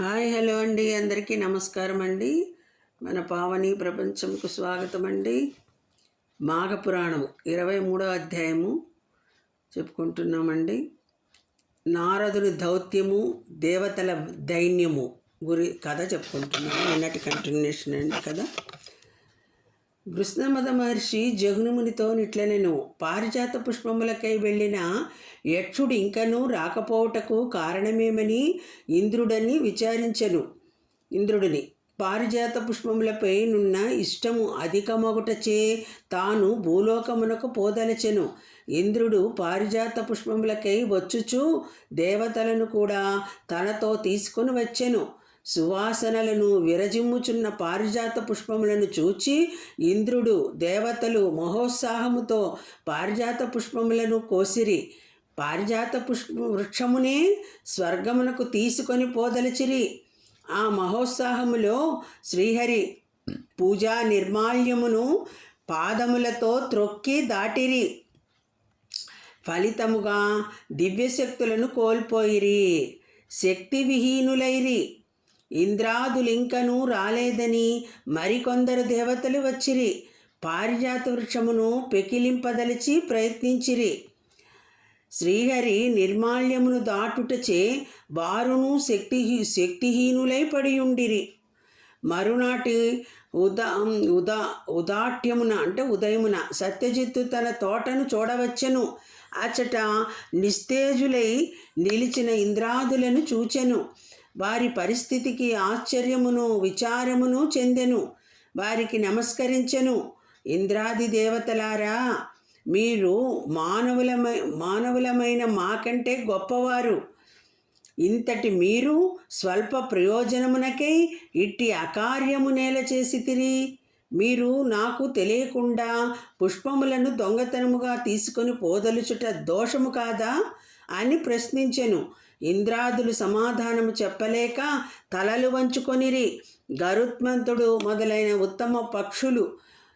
Hi hello అండి. అందరికీ నమస్కారం అండి. మన పావని ప్రపంచంకు స్వాగతం అండి. మాఘపురాణము ఇరవై మూడో అధ్యాయము చెప్పుకుంటున్నామండి. నారదుని దౌత్యము దేవతల దైన్యము గురి కథ చెప్పుకుంటున్నాము. నిన్నటి కంటిన్యూషన్ అండి కదా కృష్ణమద మహర్షి జగునుమునితో నిట్లనెను పారిజాత పుష్పములకై వెళ్ళిన యక్షుడు ఇంకనూ రాకపోవుటకు కారణమేమని ఇంద్రుడని విచారించెను. ఇంద్రుడిని పారిజాత పుష్పములపై నున్న ఇష్టము అధికమగుటచే తాను భూలోకమునకు పోదలచెను. ఇంద్రుడు పారిజాత పుష్పములకై వచ్చుచు దేవతలను కూడా తనతో తీసుకొని వచ్చెను. సువాసనలను విరజిమ్ముచున్న పారిజాత పుష్పములను చూచి ఇంద్రుడు దేవతలు మహోత్సాహముతో పారిజాత పుష్పములను కోసిరి. పారిజాత పుష్ప వృక్షమునే స్వర్గమునకు తీసుకొని పోదలచిరి. ఆ మహోత్సాహములో శ్రీహరి పూజా నిర్మాల్యమును పాదములతో త్రొక్కి దాటిరి. ఫలితముగా దివ్యశక్తులను కోల్పోయిరి. శక్తి విహీనులైరి ఇంద్రాదులింకనూ రాలేదని మరికొందరు దేవతలు వచ్చిరి. పారిజాత వృక్షమును పెకిలింపదలిచి ప్రయత్నించిరి. శ్రీహరి నిర్మాల్యమును దాటుటచే వారును శక్తి శక్తిహీనులై పడియుండిరి. మరునాటి ఉదా ఉదా ఉదాట్యమున అంటే ఉదయమున సత్యజిత్తు తన తోటను చూడవచ్చెను. అచట నిస్తేజులై నిలిచిన ఇంద్రాదులను చూచెను. వారి పరిస్థితికి ఆశ్చర్యమును విచారమును చెందెను. వారికి నమస్కరించెను. ఇంద్రాది దేవతలారా మీరు మానవులమై మానవులమైన మాకంటే గొప్పవారు. ఇంతటి మీరు స్వల్ప ప్రయోజనమునకై ఇట్టి అకార్యము నేల చేసి తిరి. మీరు నాకు తెలియకుండా పుష్పములను దొంగతనముగా తీసుకొని పోదలుచుట దోషము కాదా అని ప్రశ్నించెను. ఇంద్రాదులు సమాధానము చెప్పలేక తలలు వంచుకొనిరి. గరుత్మంతుడు మొదలైన ఉత్తమ పక్షులు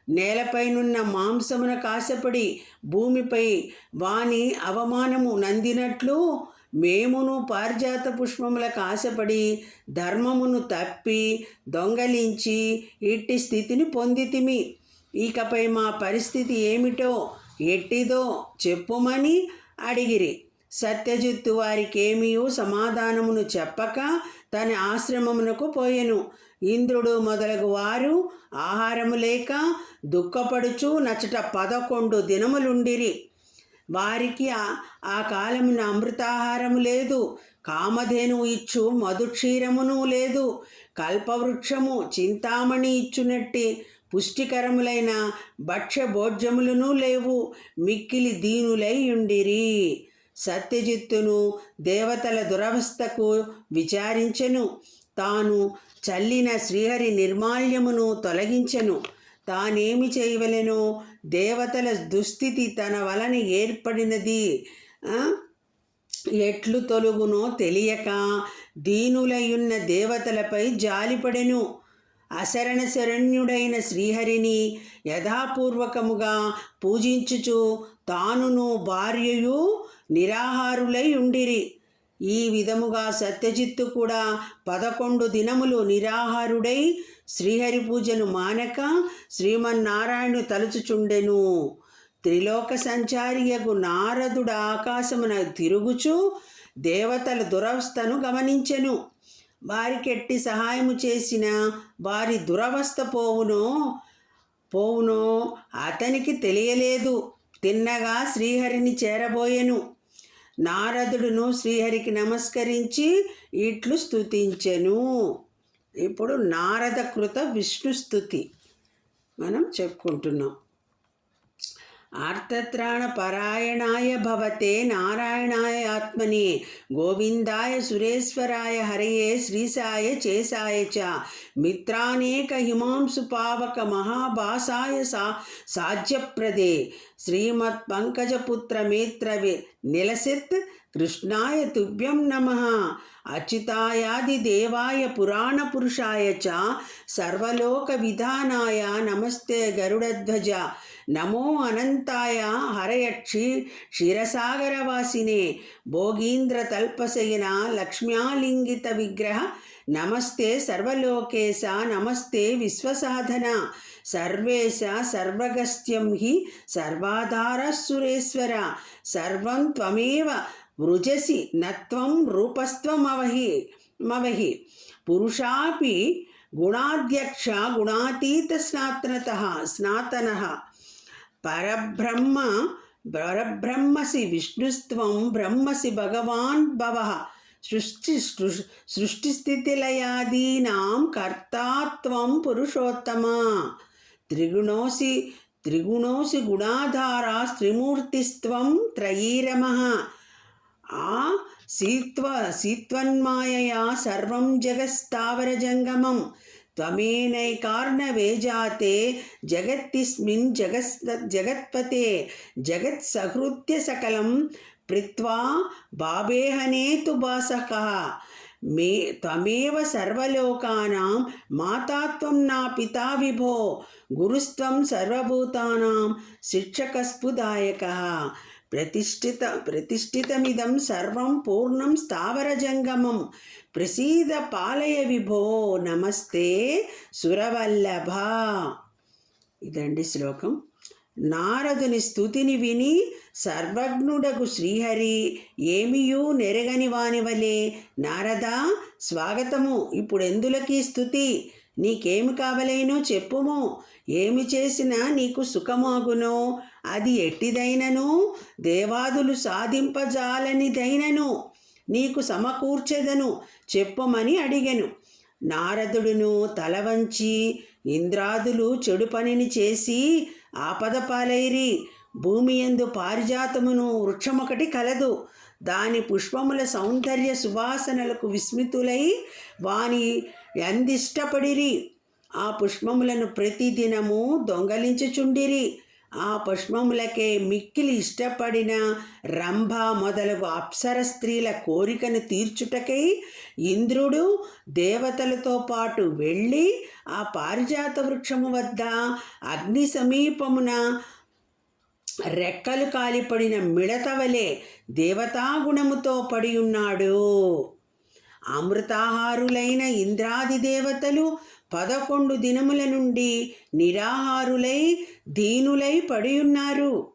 నేలపైనున్న మాంసమున కాశపడి భూమిపై వాని అవమానము నందినట్లు మేమును పారిజాత పుష్పములకు ఆశపడి ధర్మమును తప్పి దొంగలించి ఇట్టి స్థితిని పొందితిమి. ఇకపై మా పరిస్థితి ఏమిటో ఎట్టిదో చెప్పుమని అడిగిరి. సత్యజిత్తు వారికేమీయూ సమాధానమును చెప్పక తన ఆశ్రమమునకు పోయెను. ఇంద్రుడు మొదలగు వారు ఆహారము లేక దుఃఖపడుచు నచ్చట పదకొండు దినములుండిరి. వారికి ఆ కాలమున అమృతాహారము లేదు. కామధేను ఇచ్చు మధుక్షీరమును లేదు. కల్పవృక్షము చింతామణి ఇచ్చునట్టి పుష్టికరములైన భక్ష్య భోజ్యములను లేవు. మిక్కిలి దీనులై ఉండిరి. సత్యజిత్తును దేవతల దురవస్థకు విచారించెను. తాను చల్లిన శ్రీహరి నిర్మాల్యమును తొలగించెను. తానేమి చేయవలెనో దేవతల దుస్థితి తన వలన ఏర్పడినది. ఎట్లు తొలుగునో తెలియక దీనులయున్న దేవతలపై జాలిపడెను. అశరణ శరణ్యుడైన శ్రీహరిని యథాపూర్వకముగా పూజించుచు తానును భార్యయు నిరాహారులై ఉండిరి. ఈ విధముగా సత్యజిత్తు కూడా పదకొండు దినములు నిరాహారుడై శ్రీహరి పూజను మానక శ్రీమన్నారాయణు తలుచుచుండెను. త్రిలోక సంచారియగు నారదుడు ఆకాశమున తిరుగుచు దేవతల దురవస్థను గమనించెను. వారికెట్టి సహాయము చేసిన వారి దురవస్థ పోవునో పోవునో అతనికి తెలియలేదు. తిన్నగా శ్రీహరిని చేరబోయెను. నారదుడును శ్రీహరికి నమస్కరించి ఇట్లు స్తుతించెను. ఇప్పుడు నారద కృత విష్ణు స్తుతి మనం చెప్పుకుంటున్నాం. ఆర్తత్రాణపరాయణాయ భవతే నారాయణాయ ఆత్మని గోవిందాయ సురేశ్వరాయ హరయే శ్రీసాయ చేసాయ చ మిత్రానేక హిమాంసు పావక మహాభాసాయ సా సాధ్యప్రదే శ్రీమత్ పంకజపుత్ర మేత్ర నిలసిత్ కృష్ణాయ తుభ్యం నమ. అచ్యుతాయాది దేవాయ పురాణ పురుషాయ చ సర్వలోక విధానాయ నమస్తే గరుడధ్వజ. నమో అనంతాయ హరయక్షి క్షీరసాగరవాసినే. భోగీంద్ర తల్పసయన లక్ష్మ్యాలింగిత విగ్రహ నమస్తే సర్వలోకేశ నమస్తే విశ్వసాధన. సర్వేశ సర్వగస్త్యం హి సర్వాధార సురేశ్వర. సర్వం త్వమేవ వృజసి నత్వం రూపస్త్వమవహి మవహి. పురుషాపి గుణాధ్యక్ష గుణాతీత స్నాతనత స్నాతన. పరబ్రహ్మ పరబ్రహ్మసి విష్ణుస్త్వం బ్రహ్మసి భగవాన్ భవ. సృష్టి సృష్టిస్థితిలయాదీనాం కర్తాత్వం పురుషోత్తమ. త్రిగుణోసి త్రిగుణోసి గుణాధారా త్రిమూర్తిస్త్వం త్రయీరమ. ఆ సీత్వ సీత్వన్మాయయా సర్వం జగస్తావరజంగమం త్వమేనైకార్ణవే జాతే జగత్తిస్మిన్ జగస్ జగత్పతే జగత్సహృత్య సకలం ప్రిత్వా బాబేహనేతు బాసక మే త్వమేవ సర్వలోకానాం మాతాత్వం నా పితా విభో. గురుస్త్వం సర్వభూతానాం శిక్షకస్ఫుదాయక ప్రతిష్ఠిత ప్రతిష్ఠితమిదం సర్వం పూర్ణం స్థావరజంగమం. ప్రసీద పాలయ విభో నమస్తే సురవల్లభ. ఇదండి శ్లోకం. నారదుని స్థుతిని విని సర్వజ్ఞుడకు శ్రీహరి ఏమియూ నెరగని వానివలే. నారదా స్వాగతము. ఇప్పుడెందులకి స్థుతి నీకేమి కావలేనో చెప్పుము. ఏమి చేసినా నీకు సుఖమాగునో. అది ఎట్టిదైనను? దేవాదులు సాధింపజాలనిదైనను. నీకు సమకూర్చెదను. చెప్పమని అడిగెను. నారదుడును తల వంచి ఇంద్రాదులు చెడు పనిని చేసి ఆపద పాలైరి భూమి ఎందు పారిజాతమును వృక్షమొకటి కలదు. దాని పుష్పముల సౌందర్య సువాసనలకు విస్మితులై వాని ఎందిష్టపడిరి ఆ పుష్పములను ప్రతిదినము దొంగలించుచుండిరి. ఆ పుష్పములకే మిక్కిలి ఇష్టపడిన రంభ మొదలగు అప్సర స్త్రీల కోరికను తీర్చుటకై ఇంద్రుడు దేవతలతో పాటు వెళ్ళి ఆ పారిజాత వృక్షము వద్ద అగ్ని సమీపమున రెక్కలు కాలిపడిన మిడతవలే దేవతాగుణముతో పడి ఉన్నాడు అమృతాహారులైన ఇంద్రాది దేవతలు పదకొండు దినముల నుండి నిరాహారులై దీనులై పడియున్నారు.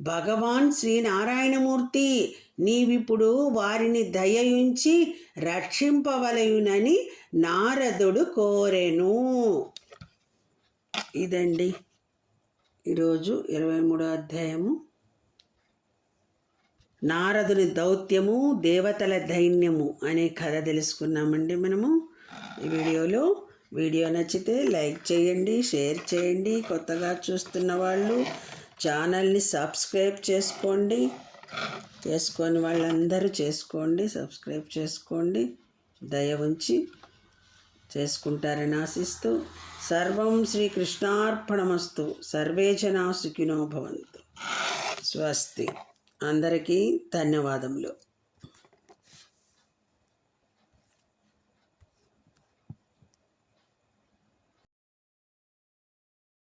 భగవాన్ శ్రీనారాయణమూర్తి నీవిప్పుడు వారిని దయయుంచి రక్షింపవలయునని నారదుడు కోరెను. ఇదండి. ఈరోజు ఇరవై మూడో అధ్యాయము. నారదుని దౌత్యము దేవతల దైన్యము అనే కథ తెలుసుకున్నామండి మనము. ఈ వీడియోలో వీడియో నచ్చితే లైక్ చేయండి షేర్ చేయండి. కొత్తగా చూస్తున్న వాళ్ళు ఛానల్ని సబ్స్క్రైబ్ చేసుకోండి. చేసుకొని వాళ్ళందరూ చేసుకోండి సబ్స్క్రైబ్ చేసుకోండి. దయ ఉంచి చేసుకుంటారని ఆశిస్తూ సర్వం శ్రీకృష్ణార్పణమస్తు. సర్వే జనా సుఖినో భవంతు. స్వస్తి. అందరికీ ధన్యవాదములు.